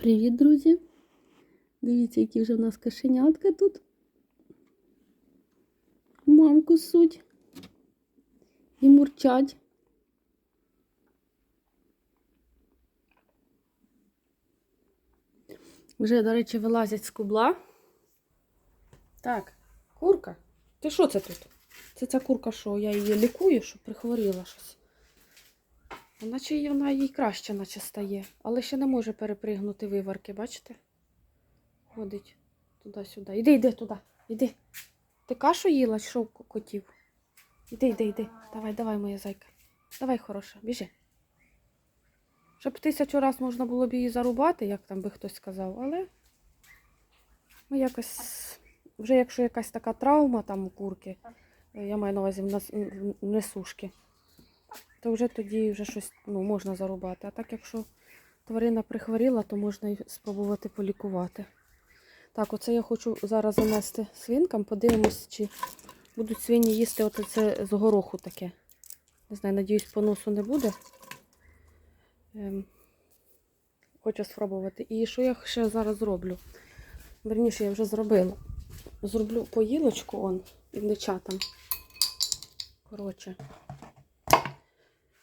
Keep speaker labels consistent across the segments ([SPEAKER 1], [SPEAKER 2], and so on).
[SPEAKER 1] Привіт, друзі! Дивіться, які вже в нас кошенятка тут. Мамку суть. І мурчать. Вже, до речі, вилазять з кубла. Так, курка. Ти що це тут? Це ця курка, що я її лікую, що прихворіла щось. Наче вона їй краще, наче стає, але ще не може перепригнути виварки, бачите? Ходить туди-сюди. Іди, йди туди, іди. Ти кашу їла, що котів? Іди, іди, іди. Давай, давай, моя зайка. Давай, хороша, біжи. Щоб тисячу раз можна було б її зарубати, як там би хтось сказав, але ми якось, вже якщо якась така травма там у курки, я маю на увазі в несушки, то вже тоді вже щось ну, можна зарубати. А так, якщо тварина прихворіла, то можна і спробувати полікувати. Так, оце я хочу зараз занести свинкам, подивимось, чи будуть свині їсти це з гороху таке. Не знаю, надіюсь, поносу не буде. Ем, хочу спробувати. І що я ще зараз зроблю? Верніше, я вже зробила. Зроблю поїлочку он індичатам. Коротше.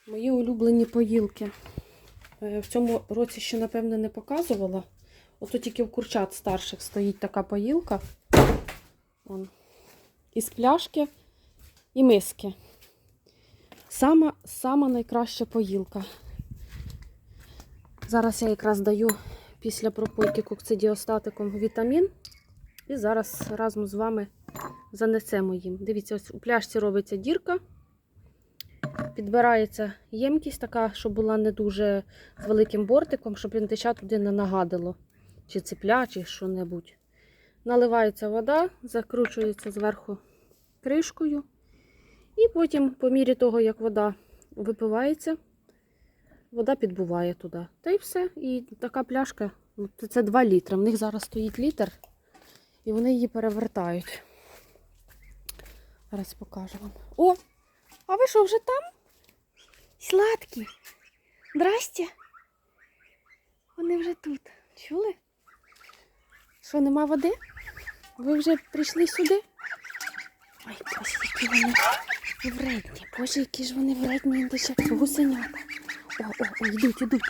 [SPEAKER 1] Мої улюблені поїлки. Е, В цьому році ще, напевно, не показувала. Ото тільки в курчат старших стоїть така поїлка. Вон. Із пляшки і миски. Сама, сама найкраща поїлка. Зараз я якраз даю після пропойки кокцидіостатиком вітамін. І зараз разом з вами занесемо їм. Дивіться, ось у пляшці робиться дірка. Підбирається ємкість така, щоб була не дуже з великим бортиком, щоб індича туди не нагадило. Чи цепля, чи що-небудь. Наливається вода, закручується зверху кришкою. І потім, по мірі того, як вода випивається, вода підбуває туди. Та й все. І така пляшка, це 2 літри. В них зараз стоїть літр, і вони її перевертають. Зараз покажу вам. О! А ви що, вже там? Сладкі. Здрасте. Вони вже тут. Чули? Що, нема води? Ви вже прийшли сюди? Ой, боже, які вони вредні. Боже, які ж вони вредні індичата. Гусенята. О, о, о, йдуть, йдуть.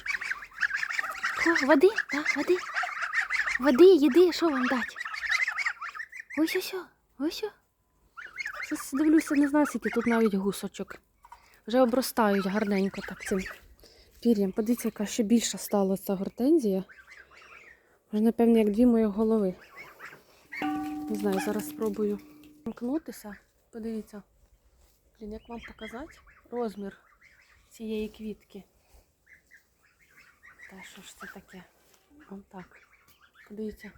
[SPEAKER 1] Що, води? Так, води. Води, їди, що вам дати? Ось ось, ось. ось. Дивлюся, не знаю, скільки тут навіть гусочок. Вже обростають гарненько так цим пір'ям. Подивіться, яка ще більша стала ця гортензія. Вже, напевно, як дві мої голови. Не знаю, зараз спробую вмкнутися. Подивіться. Блін, як вам показати розмір цієї квітки. Та що ж це таке? Вон так. Подивіться.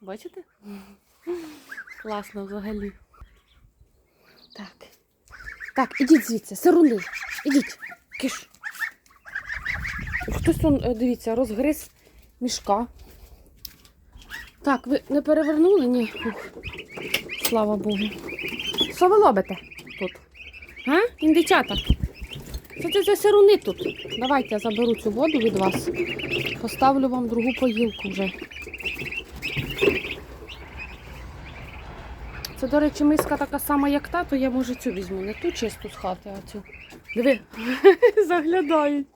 [SPEAKER 1] Бачите? Класно взагалі. Так. Так, ідіть звідси, сируни. Ідіть. Киш. Хтось он, е, дивіться, розгриз мішка. Так, ви не перевернули? Ні. Ух. Слава Богу. Що ви робите тут? А? Індичата? Що це за сируни тут? Давайте я заберу цю воду від вас. Поставлю вам другу поїлку вже. Це, до речі, миска така сама, як та, то я може цю візьму. Не ту чисту з хати, а цю. Диви, заглядають.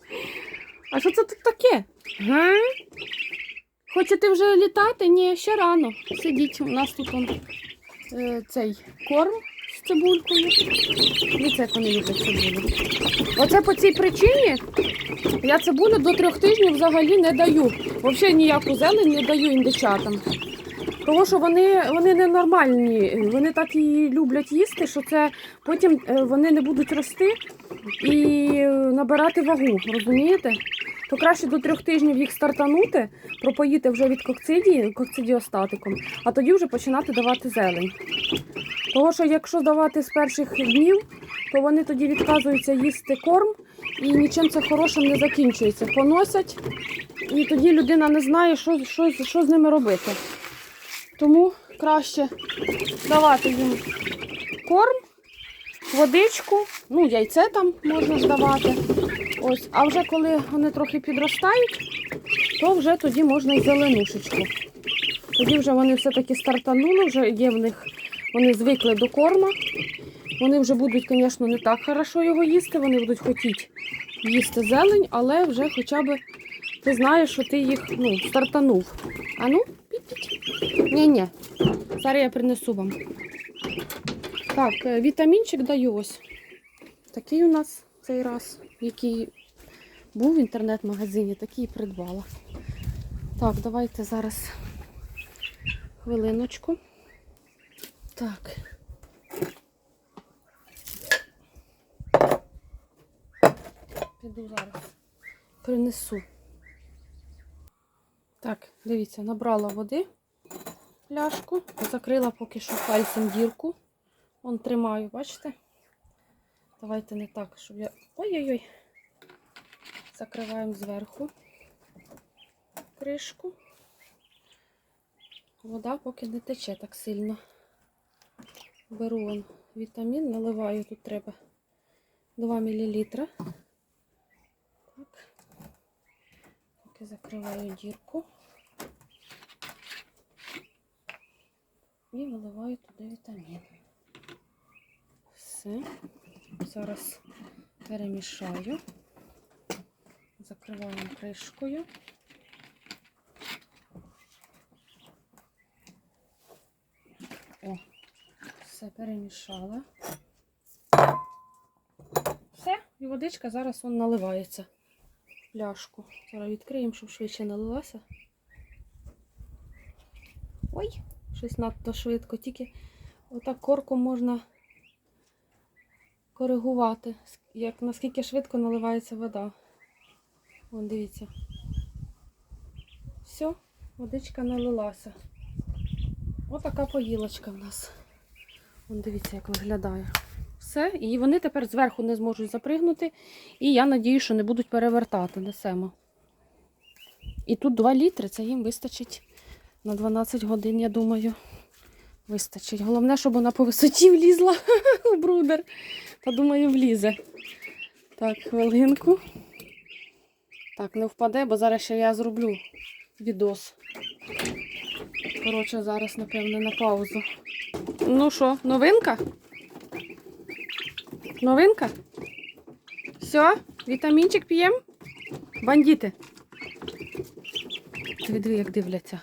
[SPEAKER 1] А що це тут таке? Га? Хочете вже літати? Ні, ще рано. Сидіть, у нас тут он, е, цей корм з цибулькою. Дивіться, як вони люблять цибулю. Оце по цій причині я цибулю до трьох тижнів взагалі не даю. Взагалі ніяку зелень не даю індичатам. Тому що вони, вони ненормальні, вони так її люблять їсти, що це потім е, вони не будуть рости і е, набирати вагу, розумієте? То краще до трьох тижнів їх стартанути, пропоїти вже від кокцидії, кокцидіостатиком, а тоді вже починати давати зелень. Тому що якщо давати з перших днів, то вони тоді відказуються їсти корм і нічим це хорошим не закінчується. Поносять, і тоді людина не знає, що, що, що з ними робити. Тому краще давати їм корм, водичку, ну, яйце там можна здавати. Ось. А вже коли вони трохи підростають, то вже тоді можна і зеленушечку. Тоді вже вони все-таки стартанули, вже є в них, вони звикли до корма. Вони вже будуть, звісно, не так хорошо його їсти, вони будуть хотіти їсти зелень, але вже хоча б ти знаєш, що ти їх ну, стартанув. А ну. Ні-ні. Зараз я принесу вам. Так, е, вітамінчик даю ось. Такий у нас цей раз, який був в інтернет-магазині, такий і придбала. Так, давайте зараз хвилиночку. Так. Піду зараз. Принесу. Так, дивіться, набрала води пляшку, закрила поки що пальцем дірку. Вон тримаю, бачите? Давайте не так, щоб я. Ой-ой-ой. Закриваємо зверху кришку. Вода поки не тече так сильно. Беру вон вітамін, наливаю, тут треба 2 мл. Так. Поки закриваю дірку. І виливаю туди вітамін. Все. Зараз перемішаю. Закриваємо кришкою. О, все перемішала. Все, і водичка зараз он наливається. в Пляшку. Зараз відкриємо, щоб швидше налилася. Ой, щось надто швидко. Тільки отак корку можна коригувати, як наскільки швидко наливається вода. Вон, дивіться. Все, водичка налилася. Отака поїлочка в нас. Вон дивіться, як виглядає. Все, і вони тепер зверху не зможуть запригнути. І я надію, що не будуть перевертати. Несемо. І тут 2 літри, це їм вистачить на 12 годин, я думаю. Вистачить. Головне, щоб вона по висоті влізла у брудер. Та думаю, влізе. Так, хвилинку. Так, не впаде, бо зараз ще я зроблю відос. Коротше, зараз, напевне, на паузу. Ну що, новинка? Новинка? Все, вітамінчик п'ємо? Бандіти. Диви, як дивляться.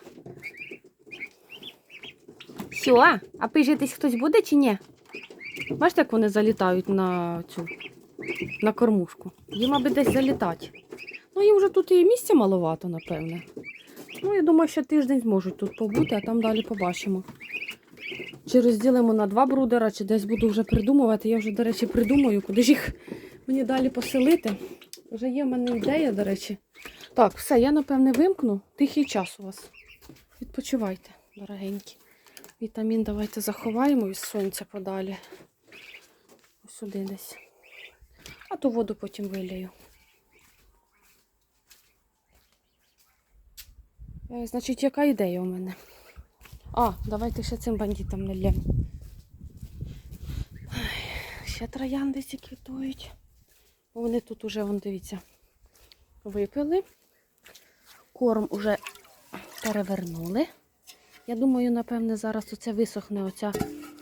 [SPEAKER 1] Все, а пижитись хтось буде чи ні? Бачите, як вони залітають на цю на кормушку. Їм аби десь залітати. Ну, їм вже тут і місця маловато, напевне. Ну, я думаю, що тиждень зможуть тут побути, а там далі побачимо. Чи розділимо на два брудера, чи десь буду вже придумувати. Я вже, до речі, придумаю, куди ж їх мені далі поселити. Вже є в мене ідея, до речі. Так, все, я, напевне, вимкну. Тихий час у вас. Відпочивайте, дорогенькі. Вітамін давайте заховаємо від сонця подалі. Ось сюди десь. А ту воду потім вилію. Е, Значить, яка ідея у мене? А, давайте ще цим бандитам нальємо. Ще трояндиці квітують. Вони тут уже, вон, дивіться, випили. Корм уже перевернули. Я думаю, напевне, зараз оце висохне оця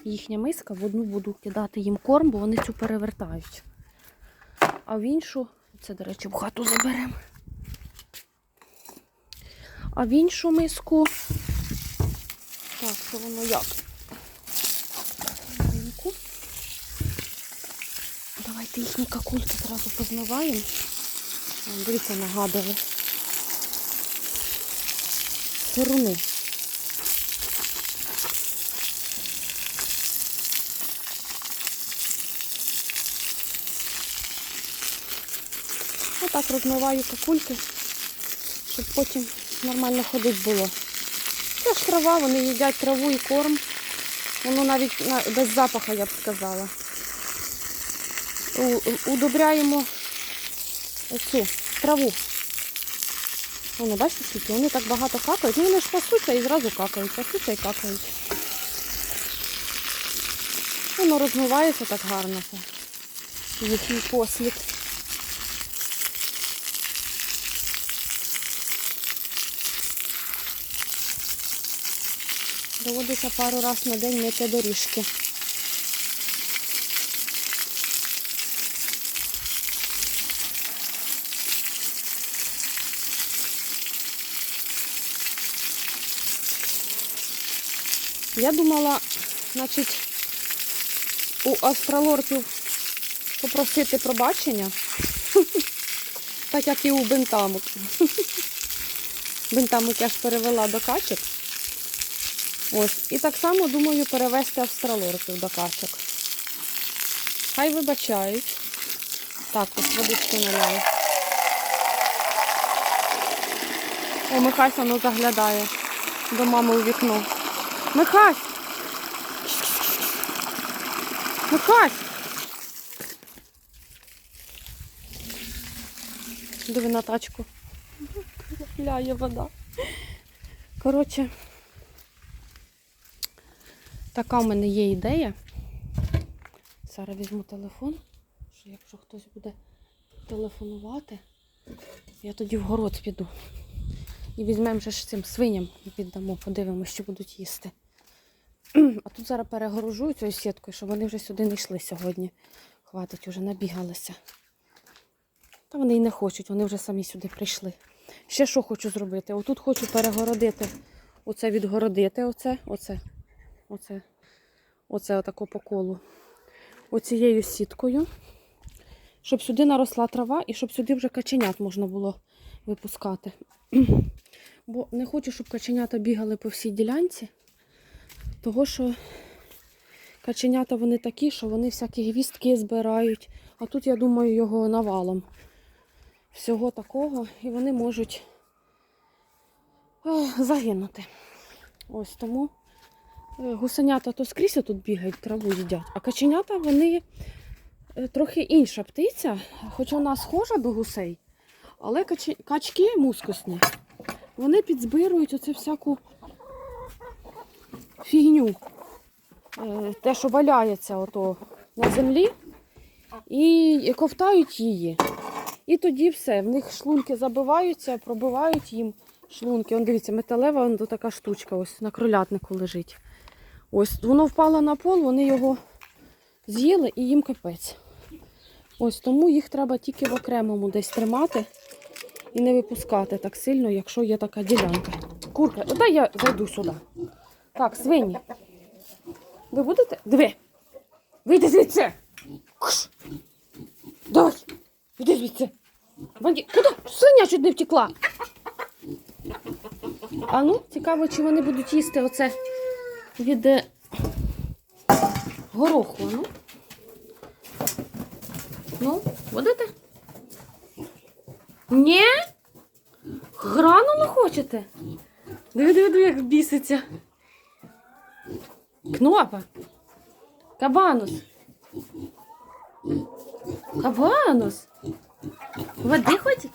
[SPEAKER 1] їхня миска. В одну буду кидати їм корм, бо вони цю перевертають. А в іншу, це, до речі, в хату заберемо. А в іншу миску. Так, це воно як? Давайте їхні какульки зразу позмиваємо. О, Дивіться, нагадували. Сируни. Отак розмиваю какульки, щоб потім нормально ходити було. Це ж трава, вони їдять траву і корм. Воно навіть без запаха, я б сказала. Удобряємо цю траву. Воно, бачите, скільки? Вони так багато какають. Ну вони ж пасуться і зразу какають. Пасуться і какають. Воно розмивається так гарно. Їхній послід. Доводиться пару раз на день мити доріжки. Я думала, значить, у астралорків попросити пробачення, так як і у бентамок. Бентамок я ж перевела до качок. Ось. І так само думаю перевести австралорків до качок. Хай вибачають. Так, ось водички наляю. О, Михась воно заглядає до мами у вікно. Михась! Михась! Диви на тачку. Ляє вода. Коротше, така в мене є ідея. Зараз візьму телефон, що якщо хтось буде телефонувати, я тоді в город піду. І візьмемо ж цим свиням і віддамо, подивимося, що будуть їсти. А тут зараз перегорожую цією сіткою, щоб вони вже сюди не йшли сьогодні. Хватить, вже набігалися. Та вони і не хочуть, вони вже самі сюди прийшли. Ще що хочу зробити? Отут хочу перегородити, оце відгородити, оце, оце, оце, оце отако по колу. Оцією сіткою, щоб сюди наросла трава і щоб сюди вже каченят можна було випускати. Бо не хочу, щоб каченята бігали по всій ділянці, того що каченята вони такі, що вони всякі гвістки збирають. А тут, я думаю, його навалом всього такого, і вони можуть загинути. Ось тому гусенята то скрізь тут бігають, траву їдять, а каченята вони е, трохи інша птиця, хоча вона схожа до гусей, але качки мускусні, вони підзбирують оце всяку фігню, е, те, що валяється ото на землі, і ковтають її. І тоді все, в них шлунки забиваються, пробивають їм шлунки. Он дивіться, металева он така штучка ось на кролятнику лежить. Ось воно впало на пол, вони його з'їли і їм капець. Ось тому їх треба тільки в окремому десь тримати і не випускати так сильно, якщо є така ділянка. Курка, дай я зайду сюди. Так, свині. Ви будете? Диви. Вийди звідси. Кш. Дай. Іди звідси. Банді... Куди? Свиня чуть не втекла. А ну, цікаво, чи вони будуть їсти оце від е, гороху. Ну, ну будете? Ні? Гранулу хочете? Диви, диви, диви, як біситься. Кнопа. Кабанус. Кабанус. Води хочеш?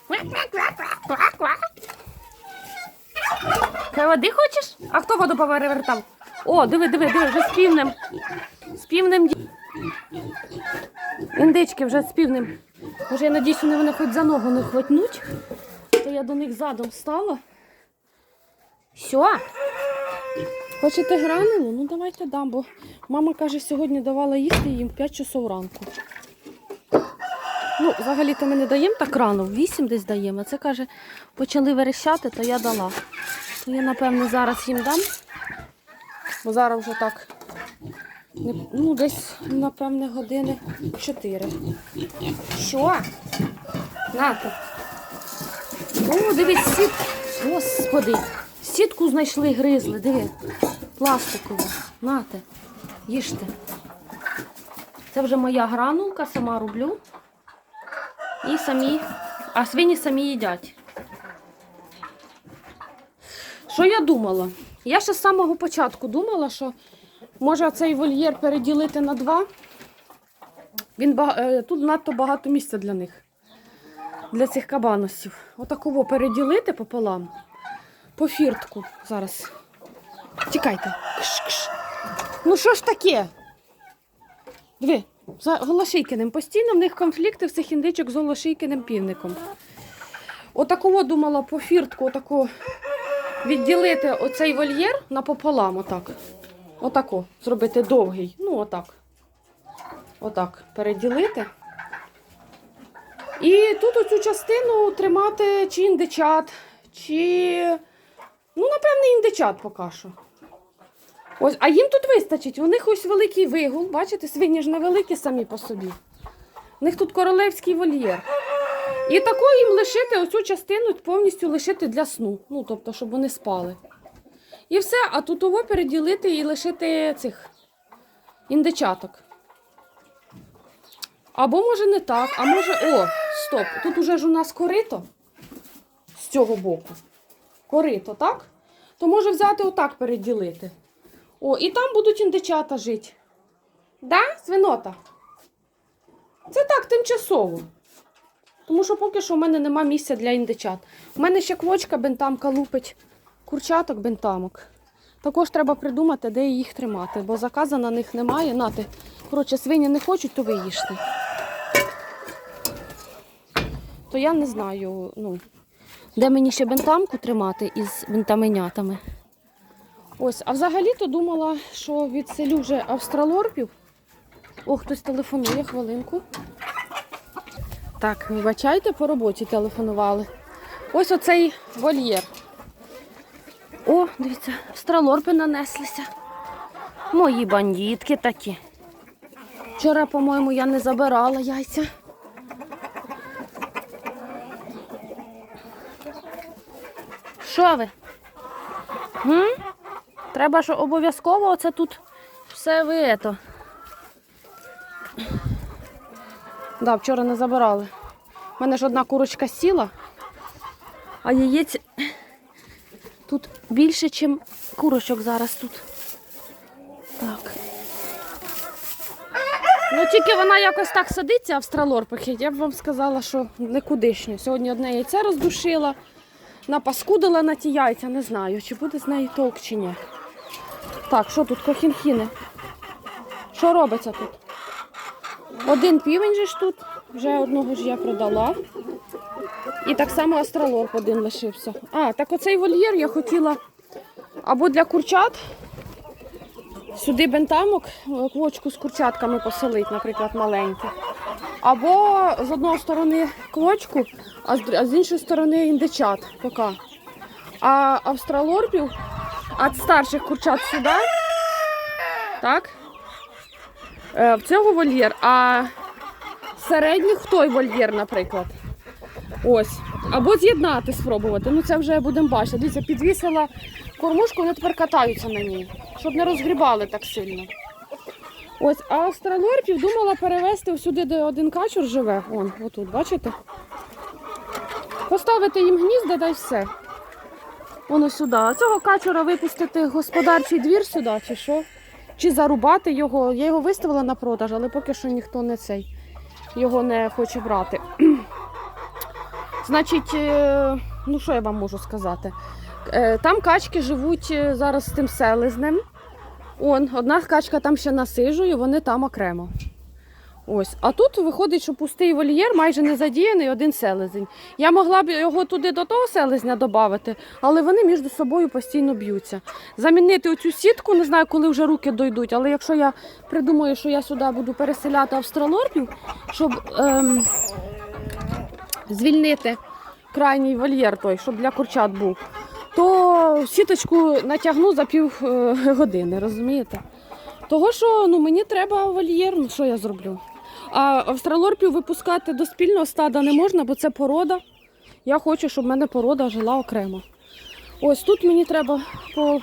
[SPEAKER 1] Води хочеш? А хто воду перевертав? О, диви, диви, диви, вже з півнем. З півнем. Індички вже з півнем. Може, я надіюсь, вони мене хоч за ногу не хватнуть. То я до них задом стала. Все. Хочете гранулу? Ну давайте дам, бо мама каже, сьогодні давала їсти їм в 5 часов ранку. Ну, взагалі-то ми не даємо так рано, в 8 десь даємо. А це каже, почали верещати, то я дала. То я, напевне, зараз їм дам. Бо зараз вже так. Ну, десь, напевне, години 4. Що? Нате. О, дивись, сіт. Господи. Сітку знайшли, гризли, диви. Пластикову. Нате. Їжте. Це вже моя гранулка, сама роблю. І самі, а свині самі їдять. Що я думала? Я ще з самого початку думала, що може цей вольєр переділити на два. Він бага- е, Тут надто багато місця для них, для цих кабаносів. Отаково переділити пополам. По фіртку зараз. Тікайте. Кш-кш. Ну що ж таке? Диви, за Голошийкиним. Постійно в них конфлікти в цих індичок з Голошийкиним півником. Отакого думала по фіртку, отако відділити оцей вольєр напополам, отак. Отако. Зробити довгий. Ну, отак. Отак. Переділити. І тут оцю частину тримати чи індичат, чи. Ну, напевне, індичат поки що. Ось, а їм тут вистачить. У них ось великий вигул. Бачите, свині ж невеликі самі по собі. У них тут королевський вольєр. І тако їм лишити оцю частину повністю лишити для сну. Ну, тобто, щоб вони спали. І все, а тут того переділити і лишити цих індичаток. Або може не так, а може. О, стоп! Тут уже ж у нас корито з цього боку. Корито, так? То може взяти отак переділити. О, і там будуть індичата жити. Да, свинота? Це так, тимчасово. Тому що поки що в мене нема місця для індичат. У мене ще квочка бентамка лупить курчаток бентамок. Також треба придумати, де їх тримати, бо заказа на них немає. Нати. Коротше, свині не хочуть, то ви. То я не знаю, ну, де мені ще бентамку тримати із бентаменятами. Ось, а взагалі-то думала, що відселю вже австралорпів. О, хтось телефонує хвилинку. Так, вибачайте, по роботі телефонували. Ось оцей вольєр. О, дивіться, австралорпи нанеслися. Мої бандітки такі. Вчора, по-моєму, я не забирала яйця. Що ви? М? Треба, що обов'язково оце тут все ви ето. Да, вчора не забирали. У мене ж одна курочка сіла, а яєць тут більше, ніж курочок зараз тут. Так. Ну тільки вона якось так садиться, австралорпихи, я б вам сказала, що никудишньо. Сьогодні одне яйце роздушила, напаскудила на ті яйця, не знаю, чи буде з неї толк чи ні. Так, що тут кохінхіни? Що робиться тут? Один півень же ж тут, вже одного ж я продала. І так само астралорп один лишився. А, так оцей вольєр я хотіла або для курчат. Сюди бентамок, е, квочку з курчатками поселити, наприклад, маленьку. Або з одної сторони квочку, а з іншої сторони індичат поки. А австралорпів, а старших курчат сюди. Так? Е, в цього вольєр, а середніх той вольєр, наприклад. Ось. Або з'єднати спробувати. Ну це вже будемо бачити. Дивіться, підвісила кормушку, вони тепер катаються на ній, щоб не розгрібали так сильно. Ось, а австралорпів думала перевезти сюди, де один качур живе. Вон, отут, бачите? Поставити їм гнізда, дай все. Воно сюди. А цього качура випустити господарчий двір сюди, чи що? Чи зарубати його. Я його виставила на продаж, але поки що ніхто не цей його не хоче брати. Значить, е, ну що я вам можу сказати? Е, Там качки живуть е, зараз з тим селезнем. Он, одна качка там ще насижує, вони там окремо. Ось. А тут виходить, що пустий вольєр, майже не задіяний один селезень. Я могла б його туди до того селезня додати, але вони між собою постійно б'ються. Замінити оцю сітку, не знаю, коли вже руки дойдуть, але якщо я придумаю, що я сюди буду переселяти австралорпів, щоб ем, звільнити крайній вольєр той, щоб для курчат був, то сіточку натягну за пів е, години, розумієте? Того, що ну, мені треба вольєр, ну що я зроблю? А австралорпів випускати до спільного стада не можна, бо це порода. Я хочу, щоб в мене порода жила окремо. Ось тут мені треба по...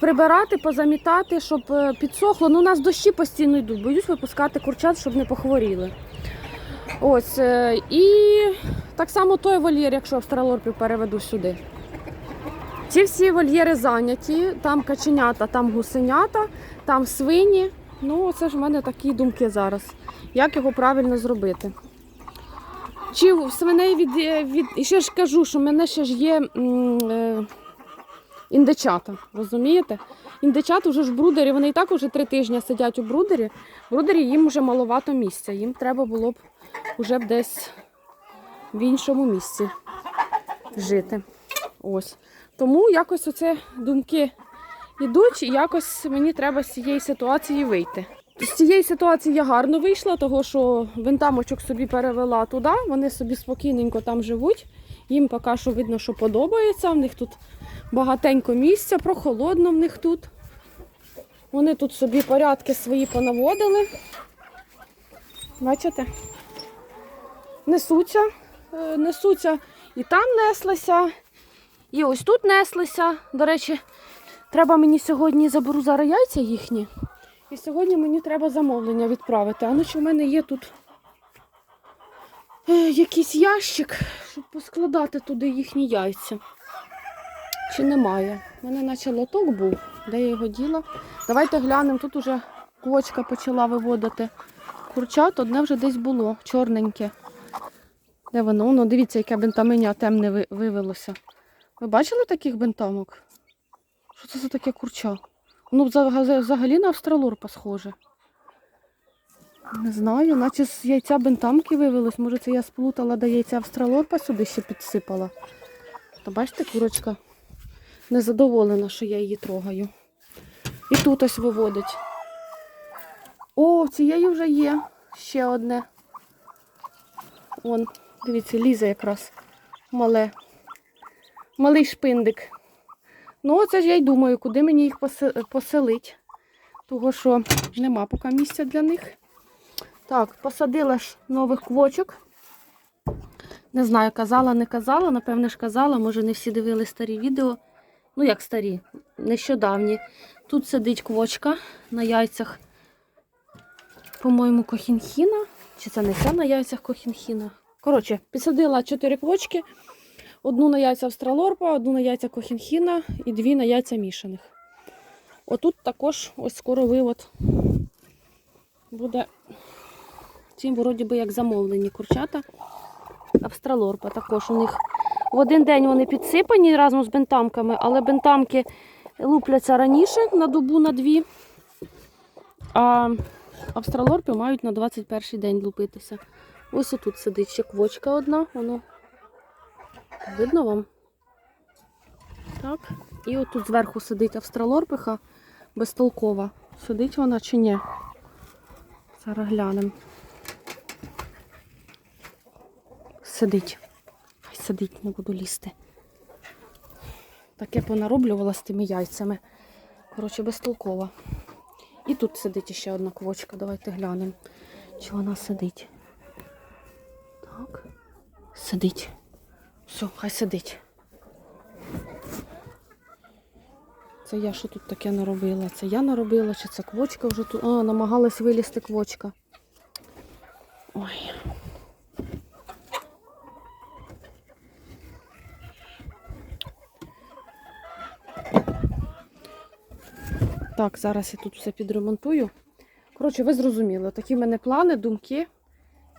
[SPEAKER 1] прибирати, позамітати, щоб е, підсохло. Ну, у нас дощі постійно йдуть. Боюсь випускати курчат, щоб не похворіли. Ось. е, І так само той вольєр, якщо австралорпів переведу сюди. Ці всі вольєри зайняті, там каченята, там гусенята, там свині. Ну, це ж в мене такі думки зараз. Як його правильно зробити? Чи в свиней від, від... І ще ж кажу, що в мене ще ж є е, індичата, розумієте? Індичата вже ж в брудері, вони і так вже три тижні сидять у брудері. В брудері їм вже маловато місця. Їм треба було б вже б десь в іншому місці жити. Ось. Тому якось оце думки йдуть, і якось мені треба з цієї ситуації вийти. З цієї ситуації я гарно вийшла, того що винтамочок собі перевела туди, вони собі спокійненько там живуть. Їм поки що видно, що подобається. В них тут багатенько місця, прохолодно в них тут. Вони тут собі порядки свої понаводили. Бачите? Несуться, е, несуться і там неслися, і ось тут неслися. До речі, треба мені сьогодні заберу зараз яйця їхні. І сьогодні мені треба замовлення відправити. А ну чи в мене є тут е, якийсь ящик, щоб поскладати туди їхні яйця. Чи немає? У мене наче лоток був, де я його діла. Давайте глянемо, тут уже квочка почала виводити курчат, одне вже десь було, чорненьке. Де воно? Воно, дивіться, яке бентаменя темне вивелося. Ви бачили таких бентамок? Що це за таке курча? Воно взагалі на австралорпа схоже. Не знаю, наче з яйця бентамки вивелось. Може це я сплутала, де яйця австралорпа сюди ще підсипала. То бачите, курочка незадоволена, що я її трогаю. І тут ось виводить. О, цієї вже є ще одне. Он, дивіться, лізе якраз мале. Малий шпиндик. Ну, оце ж я й думаю, куди мені їх посе- поселить. Того, що нема поки місця для них. Так, посадила ж нових квочок. Не знаю, казала, не казала, напевне ж казала, може не всі дивили старі відео. Ну, як старі, нещодавні. Тут сидить квочка на яйцях, по-моєму, кохінхіна. Чи це не ця на яйцях кохінхіна? Коротше, підсадила чотири квочки. Одну на яйця австралорпа, одну на яйця кохінхіна і дві на яйця мішаних. Отут також ось скоро вивод буде. Ці вроді би як замовлені курчата. Австралорпа також у них. В один день вони підсипані разом з бентамками, але бентамки лупляться раніше на добу на дві. А австралорпи мають на 21 день лупитися. Ось отут сидить ще квочка одна, воно видно вам? Так. І отут зверху сидить австралорпиха безтолкова. Сидить вона чи ні? Зараз глянемо. Сидить. Хай сидить, не буду лізти. Таке понароблювала з тими яйцями. Коротше, безтолкова. І тут сидить ще одна квочка. Давайте глянемо, чи вона сидить. Так. Сидить. Все, хай сидить. Це я що тут таке наробила? Це я наробила, чи це квочка вже тут. А, намагалась вилізти квочка. Ой. Так, зараз я тут все підремонтую. Коротше, ви зрозуміли, такі в мене плани, думки.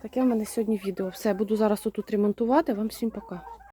[SPEAKER 1] Таке в мене сьогодні відео. Все, буду зараз тут ремонтувати. Вам всім пока.